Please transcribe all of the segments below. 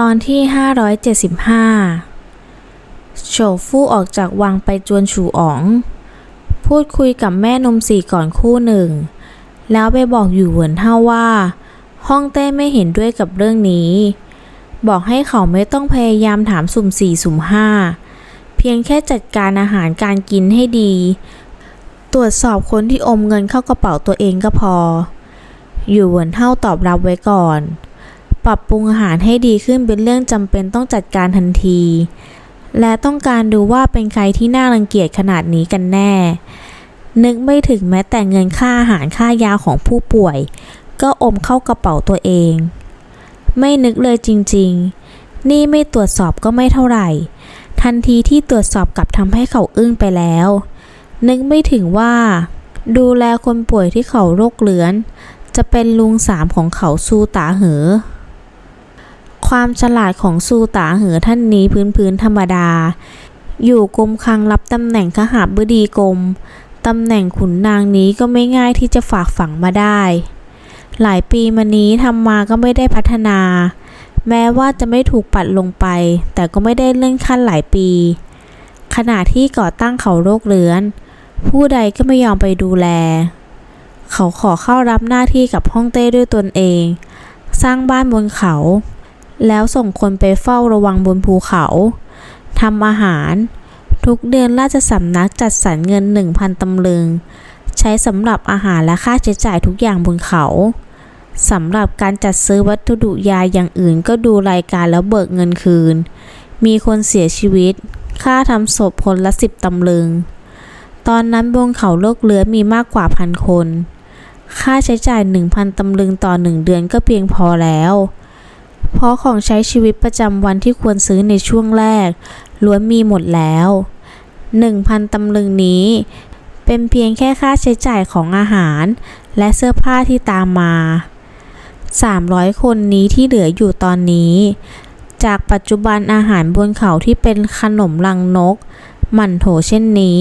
ตอนที่ 575 โฉฟู่ออกจากวังไปจวนฉูอ๋อง พูดคุยกับแม่นมสีก่อนคู่หนึ่ง แล้วไปบอกอยู่เหวินเท่าว่า ห้องเต้ไม่เห็นด้วยกับเรื่องนี้ บอกให้เขาไม่ต้องพยายามถามสุ่มสี่สุ่มห้าเพียงแค่จัดการอาหารการกินให้ดี ตรวจสอบคนที่อมเงินเข้ากระเป๋าตัวเองก็พอ อยู่เหวินเท่าตอบรับไว้ก่อน ปรับปรุงอาหารให้ดีขึ้นเป็นเรื่องจำเป็นต้องจัดการทันที และต้องการดูว่าเป็นใครที่น่ารังเกียจขนาดนี้กันแน่ นึกไม่ถึงแม้แต่เงินค่าอาหารค่ายาของผู้ป่วย ก็อมเข้ากระเป๋าตัวเอง ไม่นึกเลยจริง ๆ นี่ไม่ตรวจสอบก็ไม่เท่าไหร่ ทันทีที่ตรวจสอบกลับทำให้เขาอึ้งไปแล้ว นึกไม่ถึงว่า ดูแลคนป่วยที่เขาโรคเลือน จะเป็นลุงสามของเขาซูตาเหอ ความฉลาดของซูตาเหอท่านนี้พื้นๆธรรมดา อยู่กรมคลังรับตำแหน่งขหาบดีกรมตำแหน่งขุนนางนี้ก็ไม่ง่ายที่จะฝากฝังมาได้ หลายปีมานี้ทำมาก็ไม่ได้พัฒนา แม้ว่าจะไม่ถูกปัดลงไป แต่ก็ไม่ได้เลื่อนขั้นหลายปี ขณะที่ก่อตั้งเขาโรคเรื้อน ผู้ใดก็ไม่ยอมไปดูแล เขาขอเข้ารับหน้าที่กับฮ่องเต้ด้วยตนเอง สร้างบ้านบนเขา แล้วส่งคนไปเฝ้าระวังบนภูเขาทำอาหาร ทุกเดือนราชสำนักจัดสรรเงิน 1,000 ตำลึง ใช้สำหรับอาหารและค่าใช้จ่ายทุกอย่างบนเขาสำหรับการจัดซื้อวัตถุยาอย่างอื่นก็ดูรายการแล้วเบิกเงินคืน มีคนเสียชีวิต ค่าทำศพคนละสิบตำลึง ตอนนั้นบนเขาโลกเลือมีมากกว่าพันคน ค่าใช้จ่าย 1,000 ตำลึงต่อหนึ่งเดือนก็เพียงพอแล้ว เพราะของใช้ชีวิตประจำวันที่ควรซื้อในช่วงแรก ล้วนมีหมดแล้ว 1,000 ตำลึงนี้ เป็นเพียงแค่ค่าใช้จ่ายของอาหาร และเสื้อผ้าที่ตามมา 300 คนนี้ที่เหลืออยู่ตอนนี้ จากปัจจุบันอาหารบนเขาที่เป็นขนมลังนก หมั่นโถเช่นนี้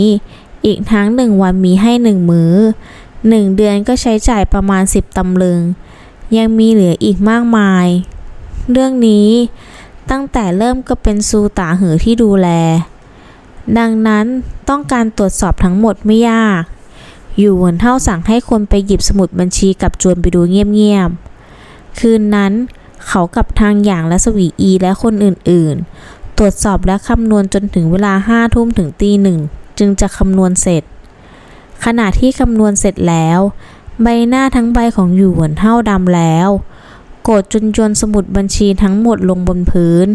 อีกทั้งหนึ่งวันมีให้หนึ่งมือ้อหนึ่งเดือนก็ใช้จ่ายประมาณ 10 ตำลึง ยังมีเหลืออีกมากมาย เรื่องนี้ ตั้งแต่เริ่มก็เป็นซูตาหือที่ดูแล ดังนั้นต้องการตรวจสอบทั้งหมดไม่ยาก อยู่เหวินเท่าสั่งให้คนไปหยิบสมุดบัญชีกับจวนไปดูเงียบๆ คืนนั้นเขากับทางอย่างและสวีอีและคนอื่นๆ ตรวจสอบและคำนวณจนถึงเวลาห้าทุ่มถึงตีหนึ่งจึงจะคำนวณเสร็จ ขณะที่คำนวณเสร็จแล้ว ใบหน้าทั้งใบของอยู่เหวินเท่าดำแล้ว โกรธจนโยนสมุดบัญชีทั้งหมดลงบนพื้น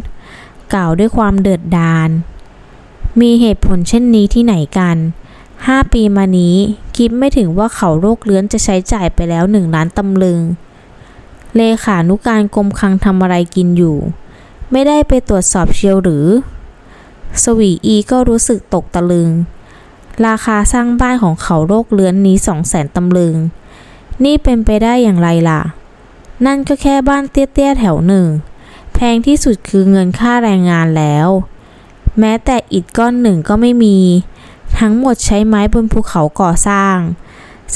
กล่าวด้วยความเดือดดาล มีเหตุผลเช่นนี้ที่ไหนกันห้าปีมานี้คิดไม่ถึงว่าเขาโรคเลื้อนจะใช้จ่ายไปแล้วหนึ่งล้านตำลึง เลขานุการกรมคลังทำอะไรกินอยู่ ไม่ได้ไปตรวจสอบเชียวหรือ สวีอีก็รู้สึกตกตะลึง ราคาสร้างบ้านของเขาโรคเลื้อนนี้สองแสนตำลึง นี่เป็นไปได้อย่างไรล่ะ นั่นก็แค่บ้านเตี้ยๆแถวหนึ่ง แพงที่สุดคือเงินค่าแรงงานแล้ว แม้แต่อิฐก้อนหนึ่งก็ไม่มี ทั้งหมดใช้ไม้บนภูเขาก่อสร้าง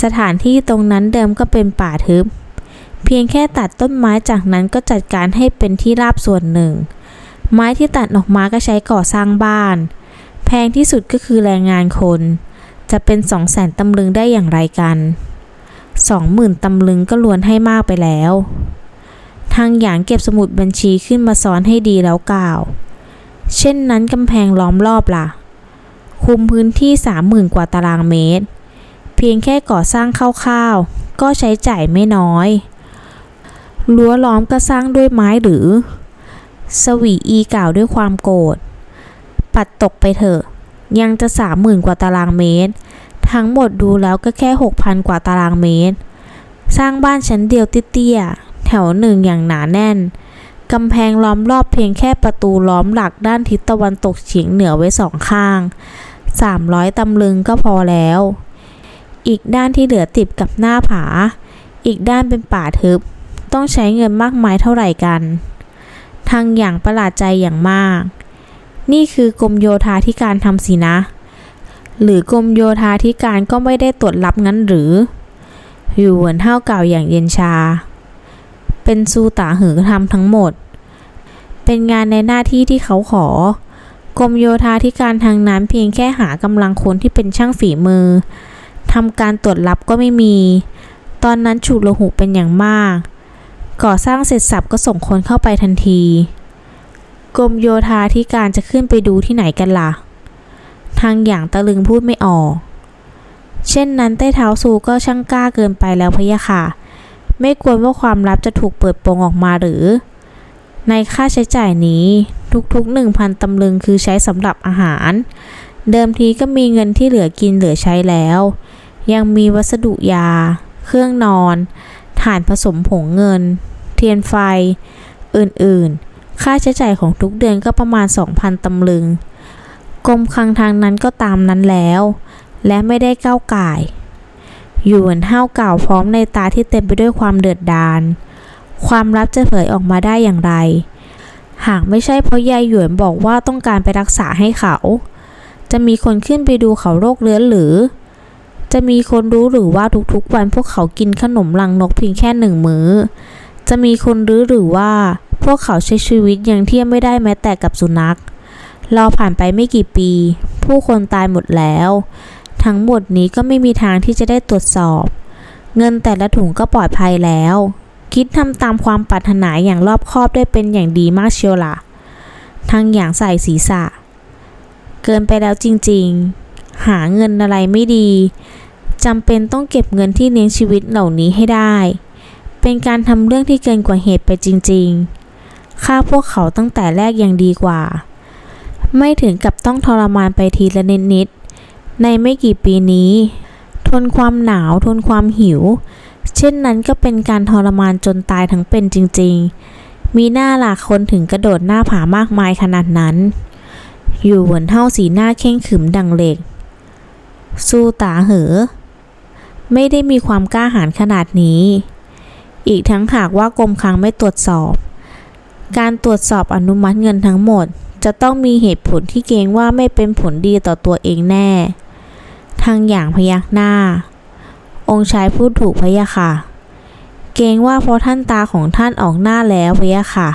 สถานที่ตรงนั้นเดิมก็เป็นป่าทึบ เพียงแค่ตัดต้นไม้จากนั้นก็จัดการให้เป็นที่ราบส่วนหนึ่ง ไม้ที่ตัดออกมาก็ใช้ก่อสร้างบ้าน แพงที่สุดก็คือแรงงานคน จะเป็นสองแสนตำลึงได้อย่างไรกัน สองหมื่นตำลึงก็ล้วนให้มากไปแล้ว ทางอย่างเก็บสมุดบัญชีขึ้นมาซ้อนให้ดีแล้วกล่าว เช่นนั้นกำแพงล้อมรอบล่ะ คุมพื้นที่สามหมื่นกว่าตารางเมตร เพียงแค่ก่อสร้างคร่าวๆ ก็ใช้จ่ายไม่น้อยรั้วล้อมก็สร้างด้วยไม้หรือ สวีอีกล่าวด้วยความโกรธ ปัดตกไปเถอะ ยังจะสามหมื่นกว่าตารางเมตร ทั้งหมดดูแล้วก็แค่หกพันกว่าตารางเมตร สร้างบ้านชั้นเดียวเตี้ยๆ แถวหนึ่งอย่างหนาแน่น กำแพงล้อมรอบเพียงแค่ประตูล้อมหลักด้านทิศตะวันตกเฉียงเหนือไว้สองข้าง 300 ตำลึงก็พอแล้ว อีกด้านที่เหลือติดกับหน้าผา อีกด้านเป็นป่าทึบ ต้องใช้เงินมากมายเท่าไหร่กัน ทางอย่างประหลาดใจอย่างมาก นี่คือกรมโยธาธิการทำสินะ หรือกรมโยธาธิการก็ไม่ได้ตรวจรับงั้นหรือ อยู่เหวินเท่าเก่าอย่างเย็นชา เป็นซูตาหือทำทั้งหมด เป็นงานในหน้าที่ที่เขาขอกรมโยธาธิการทางนั้นเพียงแค่หากำลังคนที่เป็นช่างฝีมือทำการตรวจรับก็ไม่มี ตอนนั้นฉุกละหุเป็นอย่างมาก ก่อสร้างเสร็จสับก็ส่งคนเข้าไปทันที กรมโยธาธิการจะขึ้นไปดูที่ไหนกันล่ะ ทางอย่างตะลึงพูดไม่ออก เช่นนั้นใต้เท้าซูก็ช่างกล้าเกินไปแล้วพะยะค่ะ ไม่กลัวว่าความลับจะถูกเปิดโปงออกมาหรือ ในค่าใช้จ่ายนี้ทุกๆหนึ่งพันตำลึงคือใช้สำหรับอาหาร เดิมทีก็มีเงินที่เหลือกินเหลือใช้แล้ว ยังมีวัสดุยา เครื่องนอนถ่านผสมผงเงิน เทียนไฟ อื่นๆ ค่าใช้จ่ายของทุกเดือนก็ประมาณ 2,000ตำลึง กรมคลังทางนั้นก็ตามนั้นแล้ว และไม่ได้ก้าวไก่ายอยู่เหมือนห้าวเก่าพร้อมในตาที่เต็มไปด้วยความเดือดดาล ความลับจะเผยออกมาได้อย่างไร หากไม่ใช่เพราะยายหยวนบอกว่าต้องการไปรักษาให้เขา จะมีคนขึ้นไปดูเขาโรคเรื้อนหรือ จะมีคนรู้หรือว่าทุกๆวันพวกเขากินขนมลังนกเพียงแค่หนึ่งมื้อ จะมีคนรู้หรือว่าพวกเขาใช้ชีวิตอย่างเทียมไม่ได้แม้แต่กับสุนัข รอผ่านไปไม่กี่ปี ผู้คนตายหมดแล้ว ทั้งหมดนี้ก็ไม่มีทางที่จะได้ตรวจสอบ เงินแต่ละถุงก็ปลอดภัยแล้ว คิดทำตามความปรารถนาอย่างรอบคอบได้เป็นอย่างดีมากเชียวล่ะทางอย่างใส่ศีรษะ เกินไปแล้วจริงๆ หาเงินอะไรไม่ดีจำเป็นต้องเก็บเงินที่เลี้ยงชีวิตเหล่านี้ให้ได้ เป็นการทำเรื่องที่เกินกว่าเหตุไปจริงๆ ฆ่าพวกเขาตั้งแต่แรกยังดีกว่า ไม่ถึงกับต้องทรมานไปทีละนิดนิดๆในไม่กี่ปีนี้ ทนความหนาวทนความหิว เช่นนั้นก็เป็นการทรมานจนตายทั้งเป็นจริง ๆ มีหน้าหลากคนถึงกระโดดหน้าผามากมายขนาดนั้น อยู่เหมือนเท่าสีหน้าเข่งขึมดังเหล็ก สู้ตาเหอ ไม่ได้มีความกล้าหาญขนาดนี้ อีกทั้งหากว่ากรมคลังไม่ตรวจสอบการตรวจสอบอนุมัติเงินทั้งหมด จะต้องมีเหตุผลที่เกรงว่าไม่เป็นผลดีต่อตัวเองแน่ ทางอย่างพยักหน้า องค์ชายพูดถูกพะยะค่ะ เกรงว่าเพราะท่านตาของท่านออกหน้าแล้วพะยะค่ะ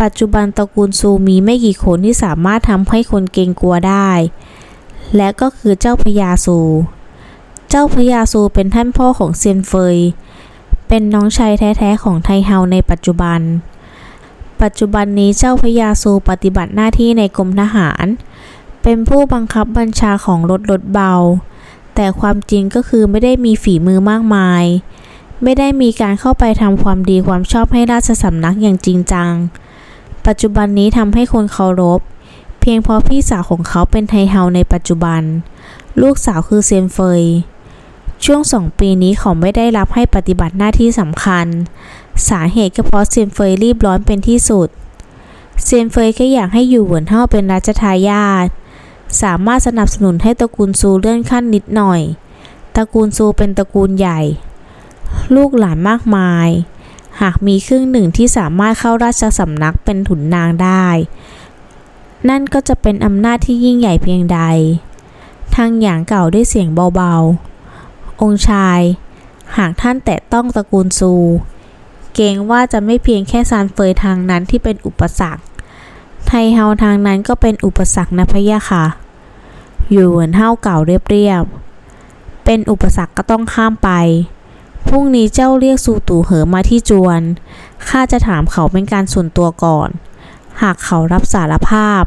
ปัจจุบันตระกูลซูมีไม่กี่คนที่สามารถทำให้คนเกรงกลัวได้ และก็คือเจ้าพญาซู เจ้าพญาซูเป็นท่านพ่อของเซียนเฟย เป็นน้องชายแท้ๆของไทเฮาในปัจจุบัน ปัจจุบันนี้เจ้าพญาซูปฏิบัติหน้าที่ในกรมทหาร เป็นผู้บังคับบัญชาของรถรถเบา แต่ความจริงก็คือไม่ได้มีฝีมือมากมาย ไม่ได้มีการเข้าไปทำความดีความชอบให้ราชสำนักอย่างจริงจัง ปัจจุบันนี้ทำให้คนเคารพ เพียงเพราะพี่สาวของเขาเป็นไทเฮาในปัจจุบัน ลูกสาวคือเซียนเฟยช่วงสองปีนี้เขาไม่ได้รับให้ปฏิบัติหน้าที่สำคัญ สาเหตุก็เพราะเซียนเฟยรีบร้อนเป็นที่สุด เซียนเฟยแค่อยากให้อยู่เหวนเท่าเป็นราชทายาท สามารถสนับสนุนให้ตระกูลซูเลื่อนขั้นนิดหน่อย ตระกูลซูเป็นตระกูลใหญ่ ลูกหลานมากมาย หากมีครึ่งหนึ่งที่สามารถเข้าราชสำนักเป็นถุนนางได้ นั่นก็จะเป็นอำนาจที่ยิ่งใหญ่เพียงใด ทางอย่างเก่าด้วยเสียงเบาๆ องค์ชาย หากท่านแตะต้องตระกูลซู เกรงว่าจะไม่เพียงแค่ซานเฟยทางนั้นที่เป็นอุปสรรค ไทเฮาทางนั้นก็เป็นอุปสรรคนะพะยะค่ะ อยู่เหมือนเฮาเก่าเรียบๆ เป็นอุปสรรคก็ต้องข้ามไป พรุ่งนี้เจ้าเรียกซูตู่เหอมาที่จวน ข้าจะถามเขาเป็นการส่วนตัวก่อน หากเขารับสารภาพ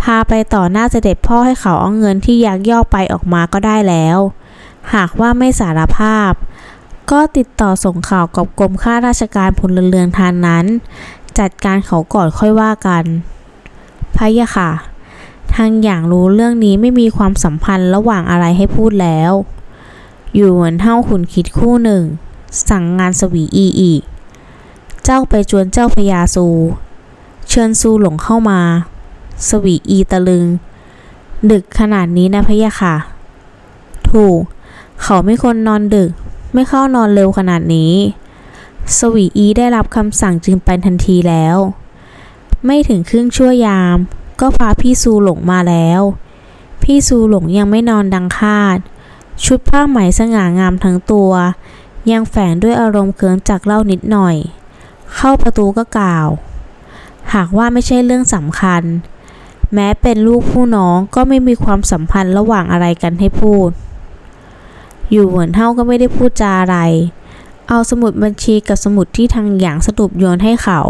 พาไปต่อหน้าเสด็จพ่อให้เขาเอาเงินที่ยักยอกไปออกมาก็ได้แล้ว หากว่าไม่สารภาพ ก็ติดต่อส่งข่าวกับกรมข้าราชการพลเรือนทานนั้น จัดการเขาก่อนค่อยว่ากันพะยะค่ะ ทางอย่างรู้เรื่องนี้ไม่มีความสัมพันธ์ระหว่างอะไรให้พูดแล้ว อยู่เหมือนเท่าขุนคิดคู่หนึ่ง สั่งงานสวีอีอีก เจ้าไปจวนเจ้าพญาซู เชิญซูหลงเข้ามา สวีอีตะลึง ดึกขนาดนี้นะพะยะค่ะ ถูก เขาไม่คนนอนดึก ไม่เข้านอนเร็วขนาดนี้ สวีอีได้รับคำสั่งจึงไปทันทีแล้ว ไม่ถึงครึ่งชั่วยาม ก็พาพี่ซูหลงมาแล้ว พี่ซูหลงยังไม่นอนดังคาด ชุดผ้าไหมสง่างามทั้งตัว ยังแฝงด้วยอารมณ์เคินจากเหล่านิดหน่อย เข้าประตูก็กล่าว หากว่าไม่ใช่เรื่องสำคัญ แม้เป็นลูกผู้น้องก็ไม่มีความสัมพันธ์ระหว่างอะไรกันให้พูด อยู่เหมือนเท่าก็ไม่ได้พูดจาอะไร เอาสมุดบัญชีกับสมุดที่ทางอย่างสรุปโยนให้เขา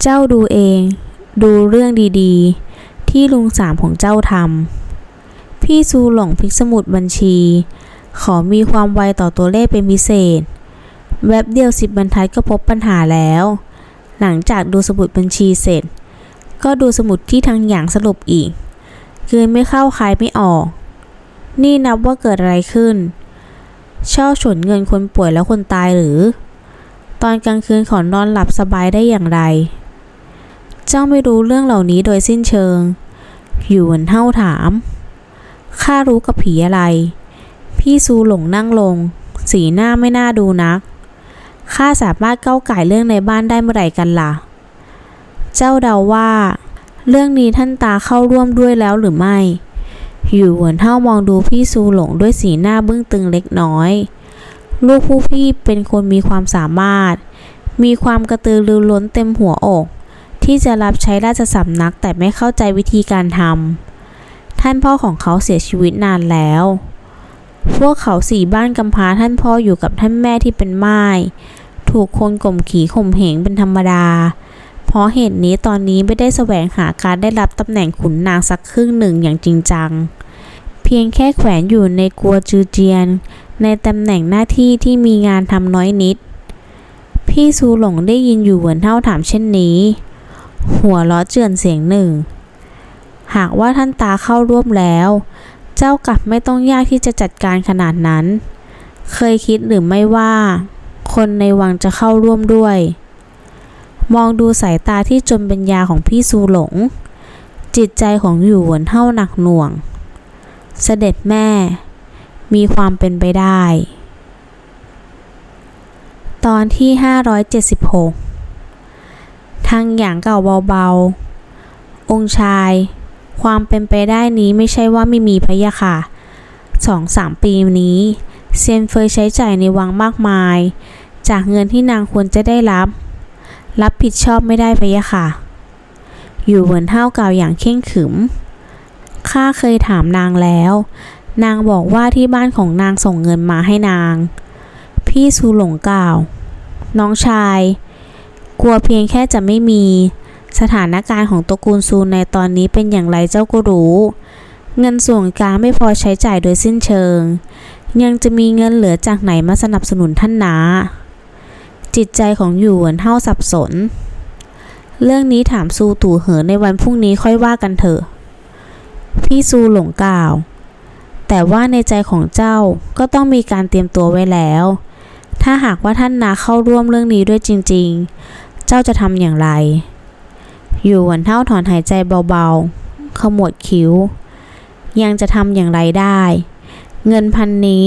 เจ้าดูเอง ดูเรื่องดีๆ ที่ลุงสามของเจ้าทำพี่ซูหลงพลิกสมุดบัญชี ขอมีความไวต่อตัวเลขเป็นพิเศษ แวบเดียวสิบบรรทัดก็พบปัญหาแล้ว หลังจากดูสมุดบัญชีเสร็จ ก็ดูสมุดที่ทางอย่างสรุปอีกคืนไม่เข้าคายไม่ออก นี่นับว่าเกิดอะไรขึ้นช่อฉนเงินคนป่วยแล้วคนตายหรือ ตอนกลางคืนขอนอนหลับสบายได้อย่างไร เจ้าไม่รู้เรื่องเหล่านี้โดยสิ้นเชิงอยู่เหมือนเท่าถาม ข้ารู้กับผีอะไร พี่ซูหลงนั่งลง สีหน้าไม่น่าดูนัก ข้าสามารถเก้าไก่เรื่องในบ้านได้เมื่อไหร่กันล่ะ เจ้าเดาว่า เรื่องนี้ท่านตาเข้าร่วมด้วยแล้วหรือไม่ อยู่เหมือนเท่ามองดูพี่ซูหลงด้วยสีหน้าบึ้งตึงเล็กน้อย ลูกผู้พี่เป็นคนมีความสามารถ มีความกระตือรือร้นเต็มหัวอก ที่จะรับใช้ราชสำนักแต่ไม่เข้าใจวิธีการทำท่านพ่อของเขาเสียชีวิตนานแล้ว พวกเขาสี่บ้านกำพร้าท่านพ่ออยู่กับท่านแม่ที่เป็นไม้ถูกคนกล่มขี่ข่มเหงเป็นธรรมดา เพราะเหตุนี้ตอนนี้ไม่ได้แสวงหาการได้รับตำแหน่งขุนนางสักครึ่งหนึ่งอย่างจริงจัง เพียงแค่แขวนอยู่ในกัวจือเจียน ในตำแหน่งหน้าที่ที่มีงานทำน้อยนิด พี่ซูหลงได้ยินอยู่เหมือนเท่าถามเช่นนี้ หัวล้อเจือนเสียงหนึ่ง หากว่าท่านตาเข้าร่วมแล้ว เจ้ากลับไม่ต้องยากที่จะจัดการขนาดนั้น เคยคิดหรือไม่ว่า คนในวังจะเข้าร่วมด้วย มองดูสายตาที่จนเป็นยาของพี่ซูหลง จิตใจของอยู่หวนเท่าหนักหน่วง เสด็จแม่ มีความเป็นไปได้ ตอนที่ 576 ทางอย่างเก่าเบาๆ องค์ชาย ความเป็นไปได้นี้ไม่ใช่ว่าไม่มีพะยะค่ะสองสามปีนี้ เซียนเฟยใช้จ่ายในวังมากมาย จากเงินที่นางควรจะได้รับ รับผิดชอบไม่ได้พะยะค่ะ อยู่เหมือนเท่าเก่าอย่างเข่งขึม ข้าเคยถามนางแล้ว นางบอกว่าที่บ้านของนางส่งเงินมาให้นาง พี่ซูหลงกล่าว น้องชาย กลัวเพียงแค่จะไม่มี สถานการณ์ของตระกูลซูในตอนนี้เป็นอย่างไรเจ้าก็รู้ เงินส่วนกลางไม่พอใช้จ่ายโดยสิ้นเชิง ยังจะมีเงินเหลือจากไหนมาสนับสนุนท่านนา จิตใจของหยวนเท่าสับสน เรื่องนี้ถามซูตู่เหอในวันพรุ่งนี้ค่อยว่ากันเถอะ พี่ซูหลงกล่าว แต่ว่าในใจของเจ้าก็ต้องมีการเตรียมตัวไว้แล้ว ถ้าหากว่าท่านนาเข้าร่วมเรื่องนี้ด้วยจริง ๆ เจ้าจะทำอย่างไรอยู่หวนเท่าถอนหายใจเบาๆ ขมวดคิ้ว ยังจะทำอย่างไรได้ เงินพันนี้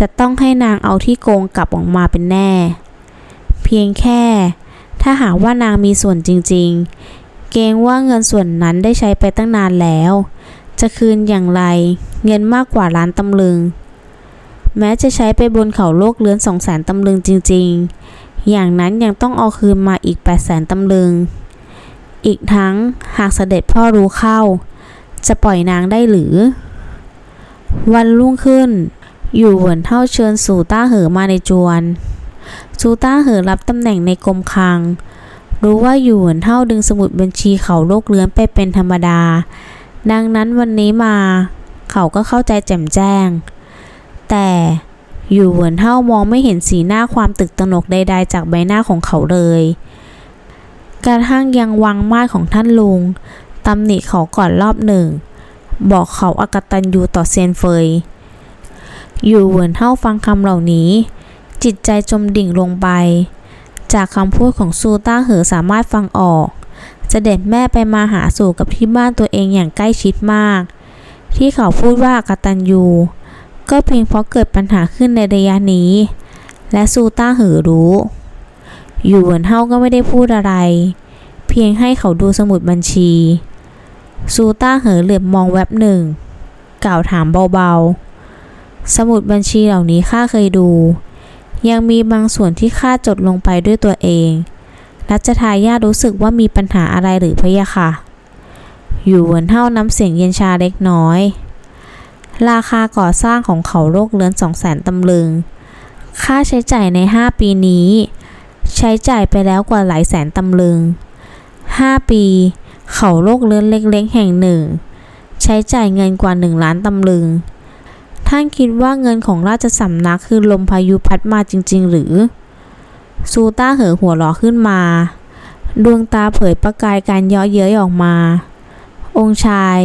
จะต้องให้นางเอาที่โกงกลับออกมาเป็นแน่ เพียงแค่ ถ้าหากว่านางมีส่วนจริงๆ เกรงว่าเงินส่วนนั้นได้ใช้ไปตั้งนานแล้ว จะคืนอย่างไร เงินมากกว่าล้านตำลึง แม้จะใช้ไปบนเขาโลกเลื้อนสองแสนตำลึงจริงๆ อย่างนั้นยังต้องเอาคืนมาอีกแปดแสนตำลึง อีกทั้งหากเสด็จพ่อรู้เข้า จะปล่อยนางได้หรือ วันรุ่งขึ้นอยู่เหวินเท่าเชิญสู่ต้าเหอมาในจวน ซูต้าเหอรับตำแหน่งในกรมคลัง รู้ว่าอยู่เหวินเท่าดึงสมุดบัญชีเขาโลกเลื้อนไปเป็นธรรมดา ดังนั้นวันนี้มา เขาก็เข้าใจแจ่มแจ้ง แต่อยู่เหวินเท่ามองไม่เห็นสีหน้าความตึกตระหนกใด ๆ จากใบหน้าของเขาเลยกระทั่งยังวังมาดของท่านลุงตำหนิเขาก่อนรอบหนึ่ง บอกเขาอากตันยูต่อเซียนเฟย อยู่เหวินเท่าฟังคำเหล่านี้ จิตใจจมดิ่งลงไป จากคำพูดของซูต้าเหอสามารถฟังออก เสด็จแม่ไปมาหาสู่กับที่บ้านตัวเองอย่างใกล้ชิดมาก ที่เขาพูดว่ากตันยูก็เพียงเพราะเกิดปัญหาขึ้นในระยะนี้ และซูต้าเหอรู้ อยู่เหวินเท่าก็ไม่ได้พูดอะไร เพียงให้เขาดูสมุดบัญชี ซูต้าเหอเหลือบมองแวบหนึ่ง กล่าวถามเบาๆ สมุดบัญชีเหล่านี้ข้าเคยดู ยังมีบางส่วนที่ข้าจดลงไปด้วยตัวเอง รัชทายาทรู้สึกว่ามีปัญหาอะไรหรือพะยะค่ะ อยู่เหวินเท่าน้ำเสียงเย็นชาเล็กน้อย ราคาก่อสร้างของเขาโรคเรือนสองแสนตำลึง ค่าใช้จ่ายใน 5 ปีนี้ ใช้จ่ายไปแล้วกว่าหลายแสนตำลึง 5 ปี เขาโรคเรือนเล็กๆแห่งหนึ่ง ใช้จ่ายเงินกว่า 1 ล้านตำลึง ท่านคิดว่าเงินของราชสำนักคือลมพายุพัดมาจริง ๆ หรือ ซูต้าเหอหัวเราะขึ้นมา ดวงตาเผยประกายการเยาะเย้ยออกมา องค์ชาย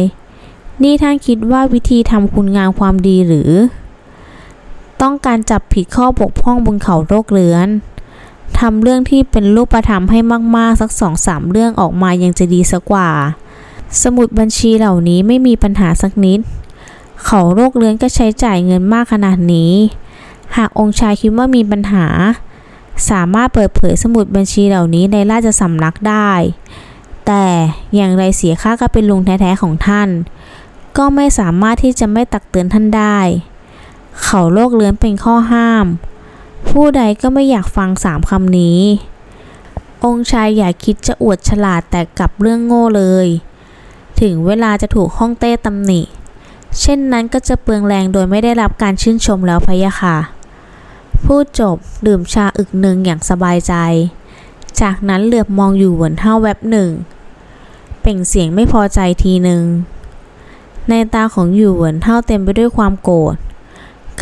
นี่ท่านคิดว่าวิธีทำคุณงามความดีหรือ ต้องการจับผิดข้อบกพร่องบนเขาโรคเรื้อนทำเรื่องที่เป็นรูปธรรมให้มาก ๆ สักสองสามเรื่องออกมายังจะดีสักกว่า สมุดบัญชีเหล่านี้ไม่มีปัญหาสักนิด เขาโรคเรื้อนก็ใช้จ่ายเงินมากขนาดนี้ หากองค์ชายคิดว่ามีปัญหา สามารถเปิดเผยสมุดบัญชีเหล่านี้ในราชสำนักได้ แต่อย่างไรเสียค่าก็เป็นลุงแท้ๆของท่าน ก็ไม่สามารถที่จะไม่ตักเตือนท่านได้ เขาโลกเลื้อนเป็นข้อห้าม ผู้ใดก็ไม่อยากฟังสามคำนี้ องค์ชายอย่าคิดจะอวดฉลาดแต่กลับเรื่องโง่เลย ถึงเวลาจะถูกห้องเต้ตำหนิ เช่นนั้นก็จะเปลืองแรงโดยไม่ได้รับการชื่นชมแล้วพะยะค่ะ พูดจบดื่มชาอึกหนึ่งอย่างสบายใจ จากนั้นเหลือบมองอยู่เหวนเท่าแวบหนึ่ง เป่งเสียงไม่พอใจทีหนึ่ง ในตาของอยู่เหวินเท่าเต็มไปด้วยความโกรธ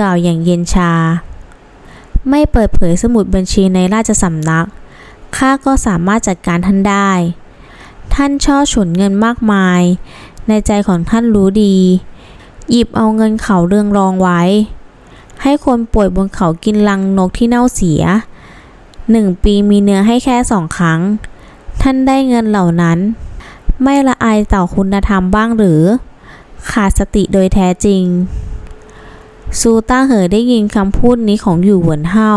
กล่าวอย่างเย็นชา ไม่เปิดเผยสมุดบัญชีในราชสำนัก ข้าก็สามารถจัดการท่านได้ ท่านช่อฉนเงินมากมาย ในใจของท่านรู้ดี หยิบเอาเงินเขาเรืองรองไว้ ให้คนป่วยบนเขากินลังนกที่เน่าเสียหนึ่งปีมีเนื้อให้แค่สองครั้ง ท่านได้เงินเหล่านั้น ไม่ละอายต่อคุณธรรมบ้างหรือ ขาดสติโดยแท้จริง ซูต้าเหอได้ยินคำพูดนี้ของอยู่เหวินเฮา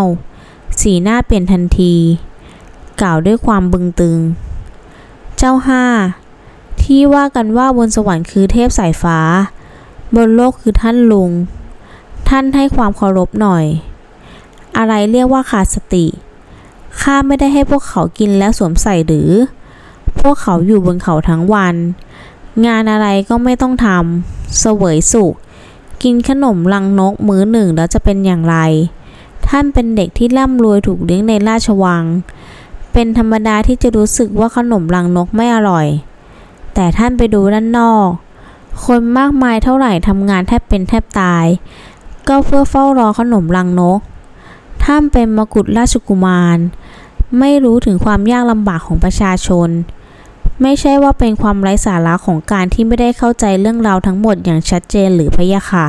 สีหน้าเปลี่ยนทันที กล่าวด้วยความบึงตึง เจ้าห้า ที่ว่ากันว่าบนสวรรค์คือเทพสายฟ้า บนโลกคือท่านลุง ท่านให้ความเคารพหน่อย อะไรเรียกว่าขาดสติ ข้าไม่ได้ให้พวกเขากินแล้วสวมใส่หรือ พวกเขาอยู่บนเขาทั้งวัน งานอะไรก็ไม่ต้องทำเสวยสุข กินขนมลังนกมื้อหนึ่งแล้วจะเป็นอย่างไร ท่านเป็นเด็กที่ร่ำรวยถูกเลี้ยงในราชวัง เป็นธรรมดาที่จะรู้สึกว่าขนมลังนกไม่อร่อย แต่ท่านไปดูด้านนอก คนมากมายเท่าไหร่ทำงานแทบเป็นแทบตาย ก็เพื่อเฝ้ารอขนมลังนก ท่านเป็นมกุฎราชกุมาร ไม่รู้ถึงความยากลำบากของประชาชน ไม่ใช่ว่าเป็นความไร้สาระของการที่ไม่ได้เข้าใจเรื่องราวทั้งหมดอย่างชัดเจนหรือพะยะค่ะ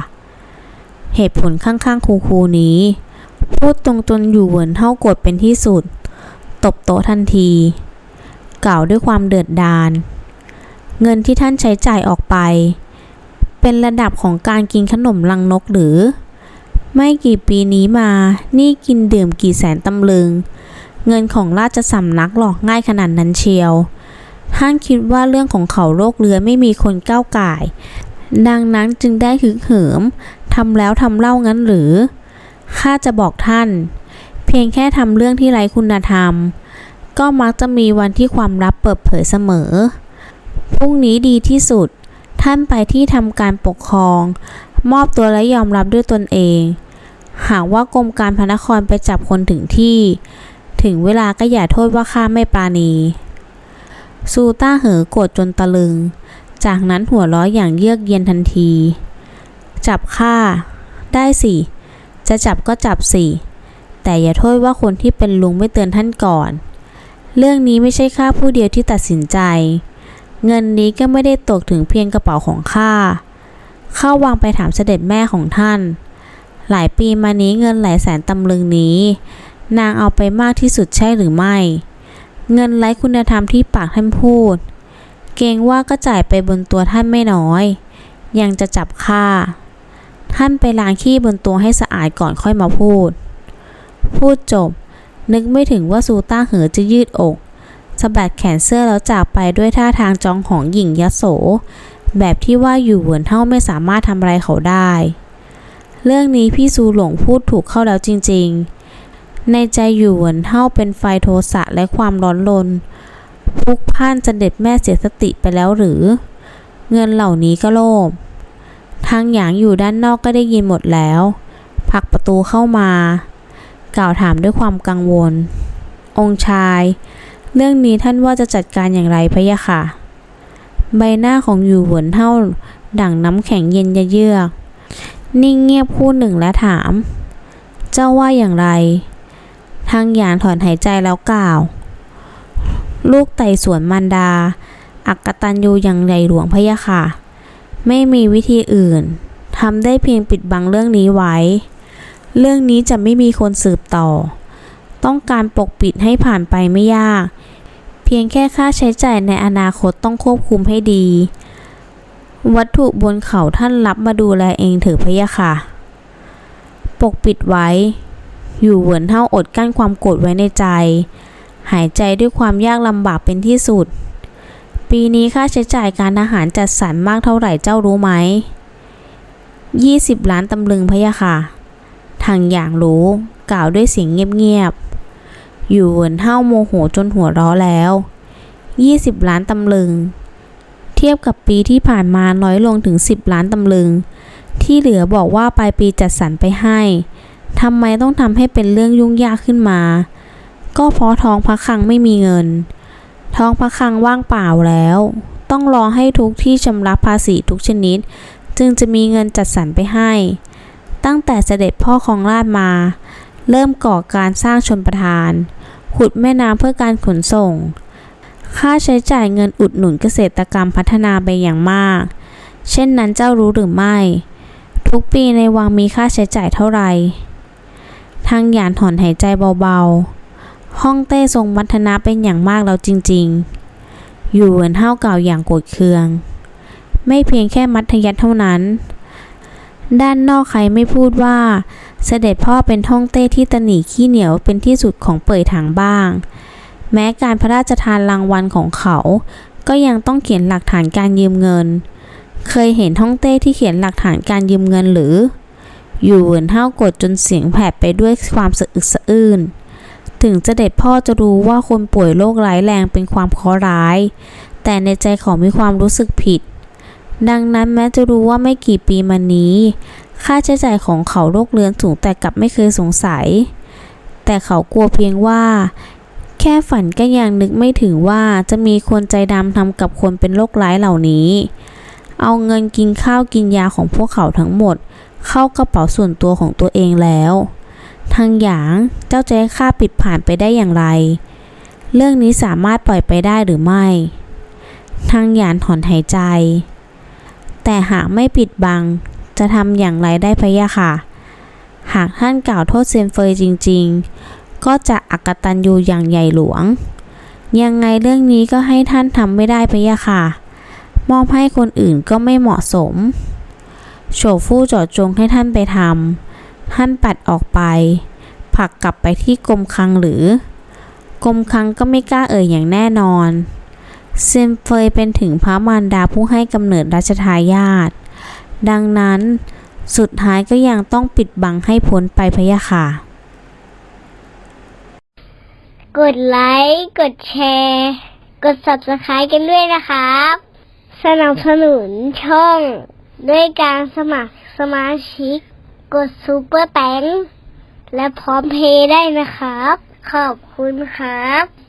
เหตุผลข้างๆคูนี้ พูดตรงจนอยู่เหวินเท่ากดเป็นที่สุด ตบโต๊ะทันที กล่าวด้วยความเดือดดาล เงินที่ท่านใช้จ่ายออกไป เป็นระดับของการกินขนมลังนกหรือ ไม่กี่ปีนี้มา นี่กินดื่มกี่แสนตำลึง เงินของราชสำนักหลอกง่ายขนาดนั้นเชียว ท่านคิดว่าเรื่องของเขาโรคเรือไม่มีคนก้าวก่าย ดังนั้นจึงได้ฮึกเหิมทำแล้วทำเล่างั้นหรือ ข้าจะบอกท่าน เพียงแค่ทำเรื่องที่ไร้คุณธรรม ก็มักจะมีวันที่ความลับเปิดเผยเสมอ พรุ่งนี้ดีที่สุด ท่านไปที่ทำการปกครอง มอบตัวและยอมรับด้วยตนเอง หากว่ากรมการพระนครไปจับคนถึงที่ ถึงเวลาก็อย่าโทษว่าข้าไม่ปราณี ซูต้าเหอโกรธจนตะลึง จากนั้นหัวเราะอย่างเยือกเย็นทันที จับข้าได้สิ จะจับก็จับสิ แต่อย่าโทษว่าคนที่เป็นลุงไม่เตือนท่านก่อน เรื่องนี้ไม่ใช่ข้าผู้เดียวที่ตัดสินใจ เงินนี้ก็ไม่ได้ตกถึงเพียงกระเป๋าของข้าข้าวางไปถามเสด็จแม่ของท่าน หลายปีมานี้เงินหลายแสนตำลึงนี้ นางเอาไปมากที่สุดใช่หรือไม่ เงินไร้คุณธรรมที่ปากท่านพูด เกรงว่าก็จ่ายไปบนตัวท่านไม่น้อย ยังจะจับค่าท่านไปล้างขี้บนตัวให้สะอาดก่อนค่อยมาพูด พูดจบ นึกไม่ถึงว่าซูต้าเหอจะยืดอก สะบัดแขนเสื้อแล้วจากไปด้วยท่าทางจองของหญิงยโส แบบที่ว่าอยู่เหวินเท่าไม่สามารถทำอะไรเขาได้ เรื่องนี้พี่ซูหลงพูดถูกเข้าแล้วจริงๆ ในใจอยู่เหวินเท่าเป็นไฟโทสะและความร้อนรนพุกพ่านจนเด็ดแม่เสียสติไปแล้วหรือ เงินเหล่านี้ก็โลภทางหยางอยู่ด้านนอกก็ได้ยินหมดแล้วผลักประตูเข้ามา กล่าวถามด้วยความกังวล องค์ชาย เรื่องนี้ท่านว่าจะจัดการอย่างไรพะยะค่ะ ใบหน้าของอยู่เหวินเท่าดั่งน้ำแข็งเย็นยะเยือกนิ่งเงียบคู่หนึ่งและถาม เจ้าว่าอย่างไร ทางหยานถอนหายใจแล้วกล่าว ลูกไต่สวนมันดา อักตันยูอย่างใหญ่หลวงพะยะค่ะ ไม่มีวิธีอื่นทำได้เพียงปิดบังเรื่องนี้ไว้ เรื่องนี้จะไม่มีคนสืบต่อ ต้องการปกปิดให้ผ่านไปไม่ยาก พียงแค่ค่าใช้จ่ายในอนาคตต้องควบคุมให้ดี วัตถุบนเขาท่านรับมาดูแลเองเถอะพะยะค่ะ ปกปิดไว้ อยู่เหวินเท่าอดกั้นความโกรธไว้ในใจ หายใจด้วยความยากลำบากเป็นที่สุด ปีนี้ค่าใช้จ่ายการอาหารจัดสรรมากเท่าไหร่เจ้ารู้ไหม20 ล้านตำลึงพะยะค่ะทางอย่างรู้ กล่าวด้วยเสียงเงียบ อยู่เหวินเท่าโมโหจนหัวเราะแล้ว 20 ล้านตำลึง เทียบกับปีที่ผ่านมาน้อยลงถึง 10 ล้านตำลึง ที่เหลือบอกว่าปลายปีจัดสรรไปให้ทำไมต้องทำให้เป็นเรื่องยุ่งยากขึ้นมา ก็เพราะท้องพระคลังไม่มีเงิน ท้องพระคลังว่างเปล่าแล้ว ต้องรอให้ทุกที่ชำระภาษีทุกชนิด จึงจะมีเงินจัดสรรไปให้ ตั้งแต่เสด็จพ่อของราชมา เริ่มก่อการสร้างชนประทาน ขุดแม่น้ำเพื่อการขนส่ง ค่าใช้จ่ายเงินอุดหนุนเกษตรกรรมพัฒนาไปอย่างมาก เช่นนั้นเจ้ารู้หรือไม่ ทุกปีในวังมีค่าใช้จ่ายเท่าไหร่ทางหยานถอนหายใจเบาๆ ห้องเต้ทรงวัฒนะเป็นอย่างมากแล้วจริงๆ อยู่เหมือนเท่าเก่าอย่างโกรธเคือง ไม่เพียงแค่มัธยัติเท่านั้น ด้านนอกใครไม่พูดว่า เสด็จพ่อเป็นห้องเต้ที่ตะหนีขี้เหนียวเป็นที่สุดของเป่ยถางบ้าง แม้การพระราชทานรางวัลของเขา ก็ยังต้องเขียนหลักฐานการยืมเงิน เคยเห็นห้องเต้ที่เขียนหลักฐานการยืมเงินหรือ อยู่เหมือนเท่ากดจนเสียงแผดไปด้วยความสะอึกสะอื้นถึงเสด็จพ่อจะรู้ว่าคนป่วยโรคร้ายแรงเป็นความเคราะห์ร้าย แต่ในใจเขามีความรู้สึกผิด ดังนั้นแม้จะรู้ว่าไม่กี่ปีมานี้ ค่าใช้จ่ายของเขาโรคเรื้อนสูงแต่กลับไม่เคยสงสัย แต่เขากลัวเพียงว่า แค่ฝันก็ยังนึกไม่ถึงว่าจะมีคนใจดำทำกับคนเป็นโรคร้ายเหล่านี้ เอาเงินกินข้าวกินยาของพวกเขาทั้งหมด เข้ากระเป๋าส่วนตัวของตัวเองแล้วทางหยางเจ้าจะให้ข้าปิดผ่านไปได้อย่างไร เรื่องนี้สามารถปล่อยไปได้หรือไม่ ทางหยานถอนหายใจ แต่หากไม่ปิดบัง จะทำอย่างไรได้พะยะค่ะ หากท่านกล่าวโทษเซียนเฟยจริง ๆ ก็จะอักตันยูอย่างใหญ่หลวง ยังไงเรื่องนี้ก็ให้ท่านทำไม่ได้พะยะค่ะ มอบให้คนอื่นก็ไม่เหมาะสม โฉฟู่จอดจงให้ท่านไปทำท่านปัดออกไป ผักกลับไปที่กรมคลังหรือกรมคลังก็ไม่กล้าเอ่ยอย่างแน่นอนเซยนเฟยเป็นถึงพระมารดาผู้ให้กำเนิดรัชทายาท ดังนั้น สุดท้ายก็ยังต้องปิดบังให้พ้นไปพะยะค่ะ กดไลค์ กดแชร์ กด subscribe กันด้วยนะครับ สนับสนุนช่อง ด้วยการสมัครสมาชิก กดซูเปอร์แตงและพร้อมเพย์ได้นะครับ ขอบคุณครับ